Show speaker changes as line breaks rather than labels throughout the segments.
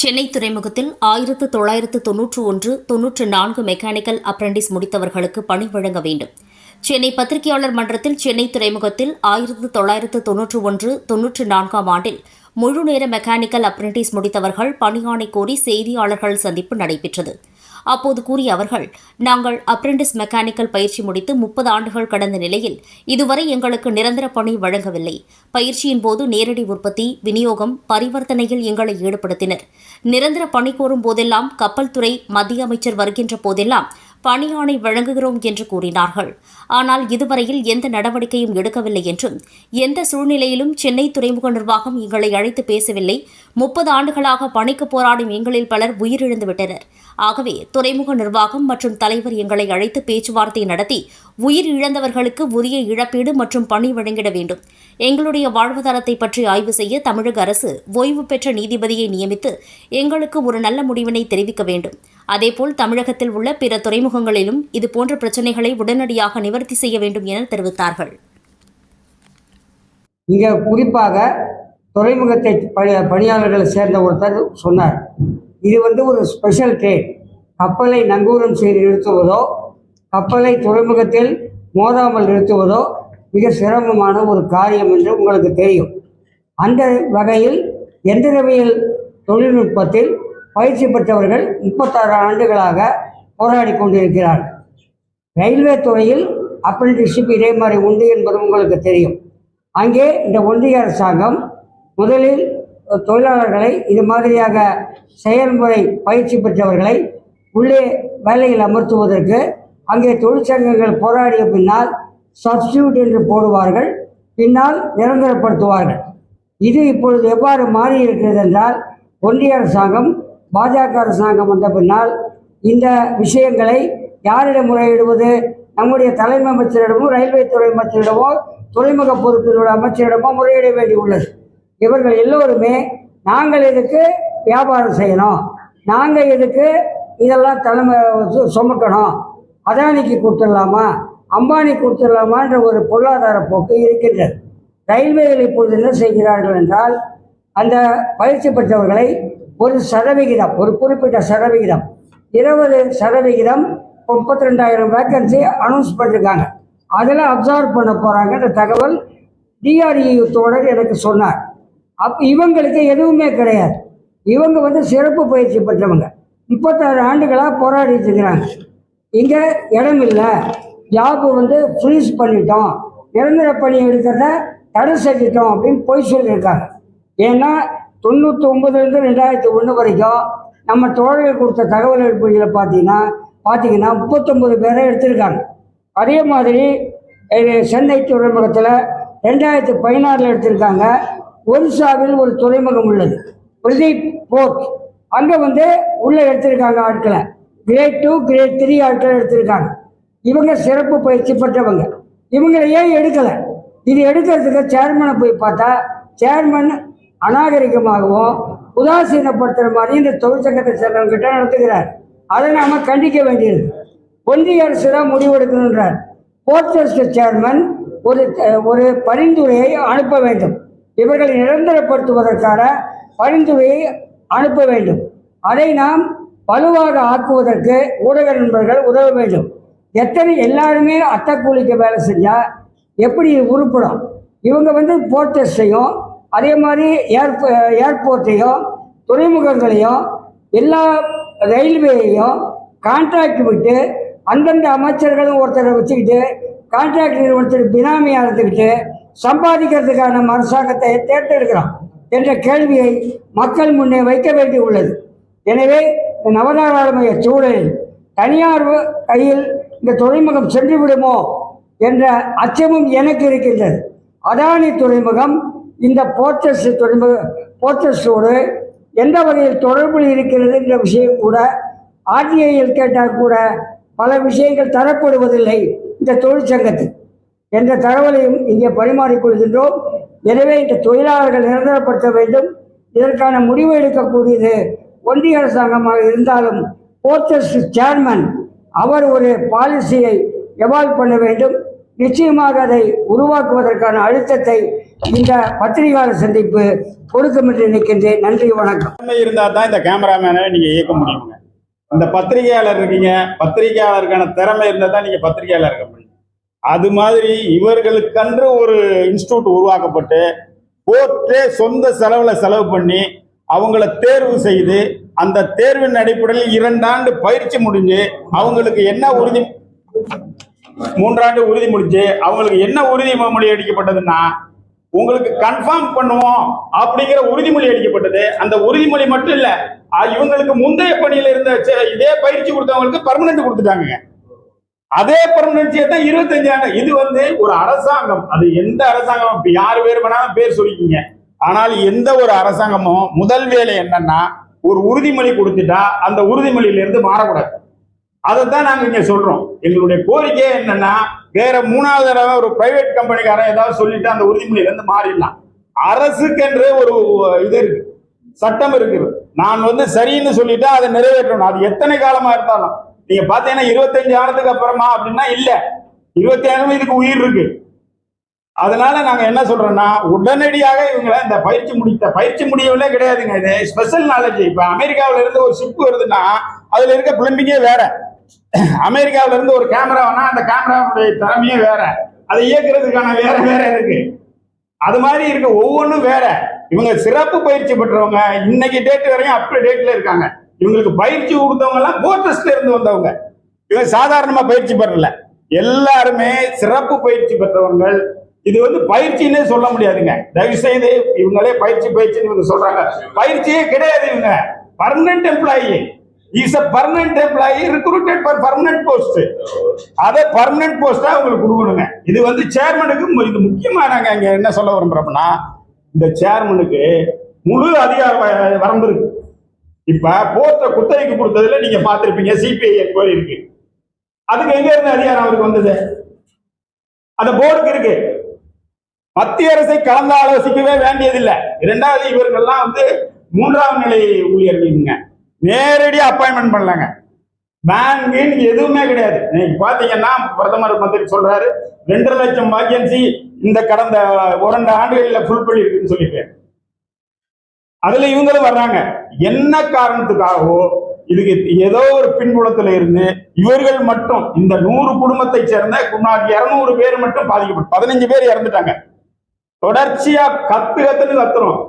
சென்னை துறைமுகத்தில் ஆயிரத்து தொள்ளாயிரத்து தொன்னூற்று ஒன்று தொன்னூற்று நான்கு மெக்கானிக்கல் அப்ரண்டிஸ் முடித்தவர்களுக்கு பணி வழங்க வேண்டும். சென்னை பத்திரிகையாளர் மன்றத்தில் சென்னை துறைமுகத்தில் ஆயிரத்து தொள்ளாயிரத்து தொன்னூற்று ஒன்று தொன்னூற்று நான்காம் ஆண்டில் முழு நேர மெக்கானிக்கல் அப்ரண்டிஸ் முடித்தவர்கள் பணியாணை கோரி செய்தியாளர்கள் சந்திப்பு நடைபெற்றது. அப்போது கூறிய அவர்கள் நாங்கள் அப்ரெண்டிஸ் மெக்கானிக்கல் பயிற்சி முடித்து முப்பது ஆண்டுகள் கடந்த நிலையில் இதுவரை எங்களுக்கு நிரந்தர பணி வழங்கவில்லை. பயிற்சியின் போது நேரடி உற்பத்தி விநியோகம் பரிவர்த்தனையில் எங்களை ஈடுபடுத்தினர். நிரந்தர பணி கோரும் போதெல்லாம் கப்பல் துறை மத்திய அமைச்சர் வருகின்ற போதெல்லாம் பணியாணை வழங்குகிறோம் என்று கூறினார்கள். ஆனால் இதுவரையில் எந்த நடவடிக்கையும் எடுக்கவில்லை என்றும் எந்த சூழ்நிலையிலும் சென்னை துறைமுக நிர்வாகம் எங்களை அழைத்து பேசவில்லை. முப்பது ஆண்டுகளாக பணிக்கு போராடும் எங்களில் பலர் உயிரிழந்துவிட்டனர். ஆகவே துறைமுக நிர்வாகம் மற்றும் தலைவர் எங்களை அழைத்து பேச்சுவார்த்தை நடத்தி உயிர் இழந்தவர்களுக்கு உரிய இழப்பீடு மற்றும் பணி வழங்கிட வேண்டும். எங்களுடைய வாழ்வாதாரத்தை பற்றி ஆய்வு செய்ய தமிழக அரசு ஓய்வு பெற்ற நீதிபதியை நியமித்து எங்களுக்கு ஒரு நல்ல முடிவினை தெரிவிக்க வேண்டும். அதேபோல் தமிழகத்தில் உள்ள பிற துறைமுகங்களிலும் இதுபோன்ற பிரச்சினைகளை உடனடியாக நிவர்த்தி செய்ய வேண்டும் என தெரிவித்தார்கள்.
இங்கே குறிப்பாக துறைமுகத்தை பணி பணியாளர்களை சேர்ந்த ஒருத்தர் சொன்னார். இது வந்து ஒரு ஸ்பெஷல் ட்ரெயின் கப்பலை நங்கூரம் செய்து நிறுத்துவதோ கப்பலை துறைமுகத்தில் மோதாமல் நிறுத்துவதோ மிக சிரமமான ஒரு காரியம் என்று உங்களுக்கு தெரியும். அந்த வகையில் எந்திரவியல் தொழில்நுட்பத்தில் பயிற்சி பெற்றவர்கள் முப்பத்தாறு ஆண்டுகளாக போராடி கொண்டிருக்கிறார்கள். ரயில்வே துறையில் அப்ரெண்டிஸ்ஷிப் இதே மாதிரி உண்டு என்பது உங்களுக்கு தெரியும். அங்கே இந்த ஒன்றிய அரசாங்கம் முதலில் தொழிலாளர்களை இது மாதிரியாக செயல்முறை பயிற்சி பெற்றவர்களை உள்ளே வேலையில் அமர்த்துவதற்கு அங்கே தொழிற்சங்கங்கள் போராடிய பின்னால் சப்ஸ்டியூட் என்று போடுவார்கள் பின்னால் நிரந்தரப்படுத்துவார்கள். இது இப்பொழுது எவ்வாறு மாறி இருக்கிறது என்றால் ஒன்றிய அரசாங்கம் பாஜக அரசாங்கம் வந்த பின்னால் இந்த விஷயங்களை யாரிடம் முறையிடுவது? நம்முடைய தலைமை அமைச்சரிடமோ ரயில்வே துறை அமைச்சரிடமோ துறைமுக பொறுப்பிலுள்ள அமைச்சரிடமோ முறையிட வேண்டியுள்ளது இவர்கள் எல்லோருமே நாங்கள் இதுக்கு வியாபாரம் செய்யணும்? நாங்கள் இதுக்கு இதெல்லாம் தலைமை சு- சுமக்கணும் அதானிக்கு கொடுத்துடலாமா? அம்பானி கொடுத்துடலாமான்ற ஒரு பொருளாதார போக்கு இருக்கின்றது. ரயில்வேகள் இப்பொழுது என்ன செய்கிறார்கள் என்றால் அந்த பயிற்சி பெற்றவர்களை ஒரு சதவிகிதம் ஒரு குறிப்பிட்ட சதவிகிதம். இருபது சதவிகிதம் முப்பத்தி ரெண்டாயிரம் வேக்கன்சி அனௌன்ஸ் பண்ணியிருக்காங்க அதில் அப்சர்வ் பண்ண போகிறாங்கன்ற தகவல் டிஆர்இ தோழர் எனக்கு சொன்னார். அப் இவங்களுக்கு எதுவுமே கிடையாது. இவங்க வந்து சிறப்பு பயிற்சி பெற்றவங்க. முப்பத்தாறு ஆண்டுகளாக போராடிட்டு இருக்கிறாங்க. இங்கே இடம் இல்லை. ஜாப்பு வந்து ஃப்ரீஸ் பண்ணிட்டோம். நிரந்தர பணி எடுக்கிறத தடை செஞ்சிட்டோம் அப்படின்னு பொய் சொல்லியிருக்காங்க. ஏன்னா தொண்ணூற்றி ஒம்பதுலேருந்து ரெண்டாயிரத்தி ஒன்று வரைக்கும் நம்ம தோழர்கள் கொடுத்த தகவல் அடிப்படையில் பார்த்தீங்கன்னா பார்த்தீங்கன்னா முப்பத்தொம்பது பேரை எடுத்திருக்காங்க. அதே மாதிரி சென்னை துறைமுகத்தில் ரெண்டாயிரத்தி பதினாறில் எடுத்திருக்காங்க. ஒரிசாவில் ஒரு துறைமுகம் உள்ளது. பிரதீப் போர்ட். அங்கே வந்து உள்ளே எடுத்திருக்காங்க ஆட்களை. கிரேட் டூ கிரேட் த்ரீ ஆட்களை எடுத்திருக்காங்க. இவங்க சிறப்பு பயிற்சி பெற்றவங்க. இவங்களை ஏன் எடுக்கலை? இது எடுக்கிறதுக்கு சேர்மனை போய் பார்த்தா சேர்மன் அநாகரிகமாகவும் உதாசீனப்படுத்துகிற மாதிரி இந்த தொழிற்சங்கத்தை சேர்ந்தவங்கிட்ட நடத்துகிறார். அதை நாம் கண்டிக்க வேண்டியது. ஒன்றிய அரசு தான் முடிவெடுக்கணுன்றார் போர்ட் சேர்மன் ஒரு ஒரு பரிந்துரையை அனுப்ப வேண்டும். இவர்களை நிரந்தரப்படுத்துவதற்கான பரிந்துரையை அனுப்ப வேண்டும். அதை நாம் வலுவாக ஆக்குவதற்கு ஊடக நண்பர்கள் உதவ வேண்டும். எத்தனை எல்லாருமே அட்டக்கூலிக்கு வேலை செஞ்சால் எப்படி உருப்படும்? இவங்க வந்து போர்ட்டஸ்டையும் அதே மாதிரி ஏர்போ ஏர்போர்ட்டையும் துறைமுகங்களையும் எல்லா ரயில்வேயையும் கான்ட்ராக்ட் விட்டு அந்தந்த அமைச்சர்களும் ஒருத்தரை வச்சுக்கிட்டு கான்ட்ராக்ட் நிறுவனத்தில் பினாமி அறுத்துக்கிட்டு சம்பாதிக்கிறதுக்கான அரசாங்கத்தை தேர்ந்தெடுக்கிறோம் என்ற கேள்வியை மக்கள் முன்னே வைக்க வேண்டி உள்ளது எனவே இந்த நவதாராளமய சூழலில் தனியார் கையில் இந்த துறைமுகம் சென்று விடுமோ என்ற அச்சமும் எனக்கு இருக்கின்றது. அதானி துறைமுகம் இந்த போர்ச்சஸ் தொடர்பு போர்ச்சஸோடு எந்த வகையில் தொடர்பு இருக்கிறது என்ற விஷயம் கூட ஆர்டிஐயில் கேட்டால் கூட பல விஷயங்கள் தரப்படுவதில்லை இந்த தொழிற்சங்கத்தில். என்ற தகவலையும் இங்கே பரிமாறிக்கொள்கின்றோம் எனவே இந்த தொழிலாளர்கள் நிரந்தரப்படுத்த வேண்டும். இதற்கான முடிவு எடுக்கக்கூடியது ஒன்றிய அரசாங்கமாக இருந்தாலும் போர்ச்சஸ் சேர்மன் அவர் ஒரு பாலிசியை எவால்வ் பண்ண வேண்டும். நிச்சயமாக அதை உருவாக்குவதற்கான அழுத்தத்தை இந்த பத்திரிகையாளர் சந்திப்பு பொருத்தம் நிற்கின்றேன். நன்றி வணக்கம்.
திறமை இருந்தால் தான் இந்த கேமராமேனை நீங்கள் இயக்க முடியுங்க. இந்த பத்திரிகையாளர் இருக்கீங்க பத்திரிகையாளருக்கான திறமை இருந்தால் தான் நீங்கள் பத்திரிகையாளர் இருக்க முடியும். அது மாதிரி இவர்களுக்கன்று ஒரு இன்ஸ்டியூட் உருவாக்கப்பட்டு போர்ட்டே சொந்த செலவில் செலவு பண்ணி அவங்கள தேர்வு செய்து அந்த தேர்வின் அடிப்படையில் இரண்டாண்டு பயிற்சி முடிஞ்சு அவங்களுக்கு என்ன உறுதி மூன்றாண்டு உறுதி முடிஞ்சு அவங்களுக்கு என்ன உறுதிமொழி அடிக்கப்பட்டதுன்னா உங்களுக்கு கன்ஃபார்ம் பண்ணுவோம் அப்படிங்கிற உறுதிமொழி அளிக்கப்பட்டது. அந்த உறுதிமொழி மட்டும் இல்ல இவங்களுக்கு முந்தைய பணியில இருந்த இதே பயிற்சி கொடுத்தவங்களுக்கு பர்மனன்ட் கொடுத்துட்டாங்க. அதே பர்மனன்சியை தான் இருபத்தஞ்சாங்க இது வந்து ஒரு அரசாங்கம். அது எந்த அரசாங்கம் இப்ப யார் பேர் வேணாலும் பேர் சொல்லிக்கிங்க. ஆனால் எந்த ஒரு அரசாங்கமும் முதல் வேலை என்னன்னா ஒரு உறுதிமொழி கொடுத்துட்டா அந்த உறுதிமொழியில இருந்து மாறக்கூடாது. அதை தான் நாங்க இங்க சொல்றோம். எங்களுடைய கோரிக்கை என்னன்னா வேற மூணாவது தடவை ஒரு பிரைவேட் கம்பெனிக்காரன் ஏதாவது சொல்லிட்டு அந்த உறுதிமொழியிலிருந்து மாறிடலாம். அரசுக்கென்று ஒரு இது இருக்கு. சட்டம் இருக்குது. நான் வந்து சரின்னு சொல்லிட்டா அதை நிறைவேற்றணும். அது எத்தனை காலமா இருந்தாலும். நீங்க பாத்தீங்கன்னா இருபத்தஞ்சு ஆனதுக்கு அப்புறமா அப்படின்னா இல்ல. இருபத்தி ஆயிரம் இதுக்கு உயிர் இருக்கு. அதனால நாங்க என்ன சொல்றோம்னா உடனடியாக இவங்களை இந்த பயிற்சி முடித்த பயிற்சி முடியவில்லை கிடையாதுங்க இது. ஸ்பெஷல் நாலேஜ் இப்ப அமெரிக்காவில இருந்து ஒரு ஷிப் வருதுன்னா அதுல இருக்க பிளம்பிங்கே வேற. அமெரிக்காவில இருந்து ஒரு கேமரா வேணா அந்த கேமராவுடைய திறமையே வேற. அதை இயக்குறதுக்கான வேற வேற இருக்கு. அது மாதிரி இருக்க ஒவ்வொன்றும் வேற. இவங்க சிறப்பு பயிற்சி பெற்றவங்க. இன்னைக்கு டேட் வரையும் அப்படி டேட்ல இருக்காங்க. இவங்களுக்கு பயிற்சி கொடுத்தவங்க எல்லாம் போர்ட்ரஸ்ல இருந்து வந்தவங்க. இவங்க சாதாரணமா பயிற்சி பெறல. எல்லாருமே சிறப்பு பயிற்சி பெற்றவர்கள். இது வந்து பயிற்சின்னே சொல்ல முடியாதுங்க. தயவு செய்து இவங்களே பயிற்சி பயிற்சின்னு இவங்க சொல்றாங்க. பயிற்சியே கிடையாது இவங்க. Permanent employee is a permanent employee recruited for permanent post அதை பர்மனன்ட் போஸ்டா அவங்களுக்கு கொடுக்கணுங்க. இது வந்து சேர்மனுக்கு இது முக்கியமா நாங்க இங்க என்ன சொல்ல விரும்புறோம்னா இந்த சேர்மனுக்கு முழு அதிகார வரம்பு இருக்கு. இப்ப போஸ்ட குத்தகைக்கு கொடுத்ததுல நீங்க பார்த்திருப்பீங்க சிபிஐ என்கொயரி இருக்கு. அதுக்கு எங்க இருந்து அதிகாரம் அவருக்கு வந்தது? அந்த போர்டுக்கு இருக்கு. மத்திய அரசை கலந்து ஆலோசிக்கவே வேண்டியதில்லை. இரண்டாவது இவர்கள்லாம் வந்து மூன்றாம் நிலை ஊழியர்களுங்க நேரடியா அப்பாயின்மெண்ட் பண்ணலாங்க. பேங்கின் எதுவுமே கிடையாது. நீங்க பாத்தீங்கன்னா பிரதமர் மந்திரி சொல்றாரு ரெண்டரை லட்சம் வேகன்சி இந்த கடந்த ஒரு ரெண்டு ஆண்டுகளில் ஃபுல் பண்ணி இருக்குன்னு சொல்லிட்டு. அதுல இவங்களும் வர்றாங்க. என்ன காரணத்துக்காகவோ இதுக்கு ஏதோ ஒரு பின்புலத்துல இருந்து இவர்கள் மட்டும் இந்த நூறு குடும்பத்தை சேர்ந்த இருநூறு பேர் மட்டும் பாதிக்கப்பட்டு பதினஞ்சு பேர் இறந்துட்டாங்க. தொடர்ச்சியா கத்து கத்துன்னு கத்துறோம்.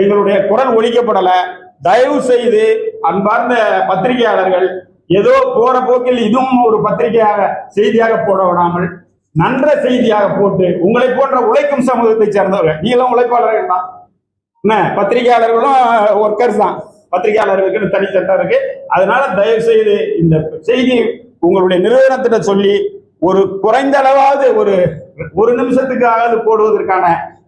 எங்களுடைய குரல் ஒழிக்கப்படலை தயவு செய்து அன்பார்ந்த பத்திரிகையாளர்கள் ஏதோ போற போக்கில் இதுவும் ஒரு பத்திரிகையாக செய்தியாக போட விடாமல் நன்ற செய்தியாக போட்டு உங்களை போன்ற உழைக்கும் சமூகத்தை சேர்ந்தவர்கள் நீங்களும் உழைப்பாளர்கள் தான். என்ன? பத்திரிகையாளர்களும் ஒர்க்கர்ஸ் தான். பத்திரிகையாளர்களுக்கு தனி சட்டம் இருக்கு. அதனால தயவு செய்து இந்த செய்தி உங்களுடைய நிறுவனத்திட்ட சொல்லி ஒரு குறைந்த அளவாவது ஒரு ஒரு நிமிஷத்துக்காவது போடுவதற்கான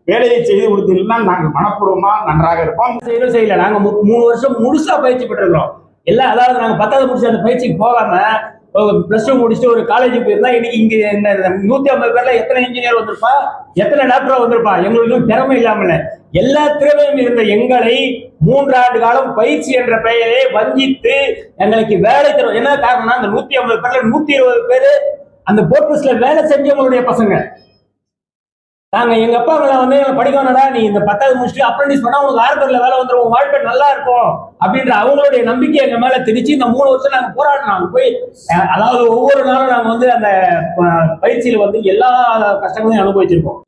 வேலையை செய்து கொடுத்தீங்கன்னா நாங்கள் மனப்பூர்வமா நன்றாக இருப்போம்.
செய்யணும் செய்யல. நாங்கள் மு- மூணு வருஷம் முழுசா பயிற்சி பெற்றிருக்கிறோம். எல்லாம் அதாவது நாங்கள் பத்தாவது முடிச்சு அந்த பயிற்சிக்கு போகாம பிளஸ் டூ முடிச்சுட்டு ஒரு காலேஜுக்கு போயிருந்தா இன்னைக்கு இங்க இந்த நூற்றி நூத்தி ஐம்பது பேர்ல எத்தனை இன்ஜினியர் வந்திருப்பா? எத்தனை டாக்டர் வந்திருப்பா? எங்களுக்கு திறமை இல்லாமல் எல்லா திறமையும் இருந்த எங்களை மூன்றாண்டு காலம் பயிற்சி என்ற பெயரை வஞ்சித்து எங்களுக்கு வேலை தரும். என்ன காரணம்னா அந்த நூத்தி ஐம்பது பேர்ல நூத்தி இருபது பேர் அந்த போர்ட்பஸ்ல வேலை செஞ்சவங்களுடைய பசங்க. நாங்க எங்க அப்பா அம்மா வந்து படிக்க வேணாடா நீ இந்த பத்தாவது முடிச்சுட்டு அப்ரண்டிஸ் பண்ணா உனக்கு ஆர்பர்ல வேலை வந்துடும் உங்க வாழ்க்கை நல்லா இருக்கும். அப்படின்ற அவங்களுடைய நம்பிக்கை எங்க மேல திணிச்சு இந்த மூணு வருஷம் நாங்க போராடினோம். போய் அதாவது ஒவ்வொரு நாளும் நாங்க வந்து அந்த பயிற்சியில வந்து எல்லா கஷ்டங்களையும் அனுபவிச்சிருக்கோம்.